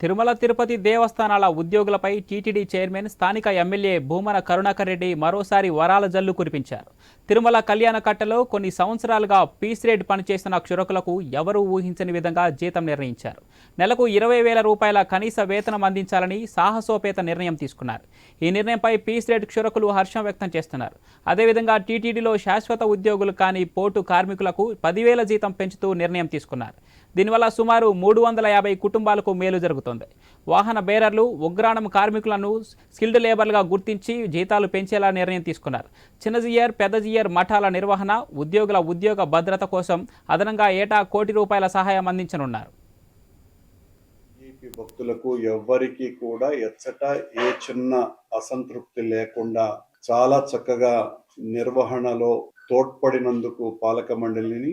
తిరుమల తిరుపతి దేవస్థానాల ఉద్యోగులపై TTD chairman స్థానిక ఎమ్మెల్యే భూమన కరుణాకర్ రెడ్డి మరోసారి వరాల జల్లు కురిపించారు. తిరుమల కళ్యాణ కట్టలో కొన్ని సంవత్సరాలుగా పీస్ రేట్ పనిచేస్తున్న క్షురకులకు ఎవరూ ఊహించని విధంగా జీతం నిర్ణయించారు. నెలకు ఇరవై వేల రూపాయల కనీస వేతనం అందించాలని సాహసోపేత నిర్ణయం తీసుకున్నారు. ఈ నిర్ణయంపై పీస్ రేట్ క్షురకులు హర్షం వ్యక్తం చేస్తున్నారు. అదేవిధంగా టీటీడీలో శాశ్వత ఉద్యోగులు కాని పోటు కార్మికులకు పదివేల జీతం పెంచుతూ నిర్ణయం తీసుకున్నారు. దీనివల్ల సుమారు మూడు వందల యాభై కుటుంబాలకు మేలు జరుగుతుంది. వాహన బేరర్లు ఉగ్రాణం కార్మికులను స్కిల్డ్ లేబర్లుగా గుర్తించి జీతాలు పెంచేలా నిర్ణయం తీసుకున్నారు. చిన్న జియర్ పెద్ద జియర్ మఠాల నిర్వహణ ఉద్యోగుల ఉద్యోగ భద్రత కోసం అదనంగా ఏటా కోటి రూపాయల సహాయం అందించనున్నారు. భక్తులకు ఎవ్వరికి కూడా ఎచ్చట ఏ చిన్న అసంతృప్తి లేకుండా చాలా చక్కగా నిర్వహణలో తోడ్పడినందుకు పాలక మండలిని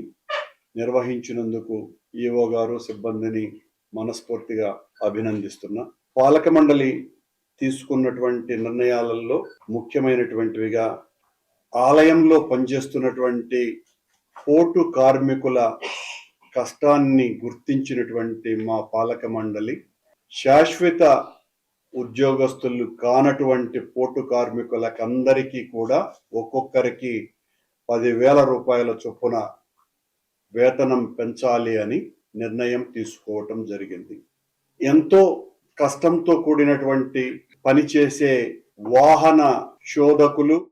నిర్వహించినందుకు ఈఓ గారు సిబ్బందిని మనస్ఫూర్తిగా అభినందిస్తున్నా. పాలక మండలి తీసుకున్నటువంటి నిర్ణయాలలో ముఖ్యమైనటువంటివిగా ఆలయంలో పనిచేస్తున్నటువంటి పోటు కార్మికుల కష్టాన్ని గుర్తించినటువంటి మా పాలక మండలి శాశ్వత ఉద్యోగస్తులు కానటువంటి పోటు కార్మికులకందరికీ కూడా ఒక్కొక్కరికి పదివేల రూపాయల చొప్పున వేతనం పెంచాలి అని నిర్ణయం తీసుకోవటం జరిగింది. ఎంతో కష్టంతో కూడినటువంటి పనిచేసే వాహన శోధకులు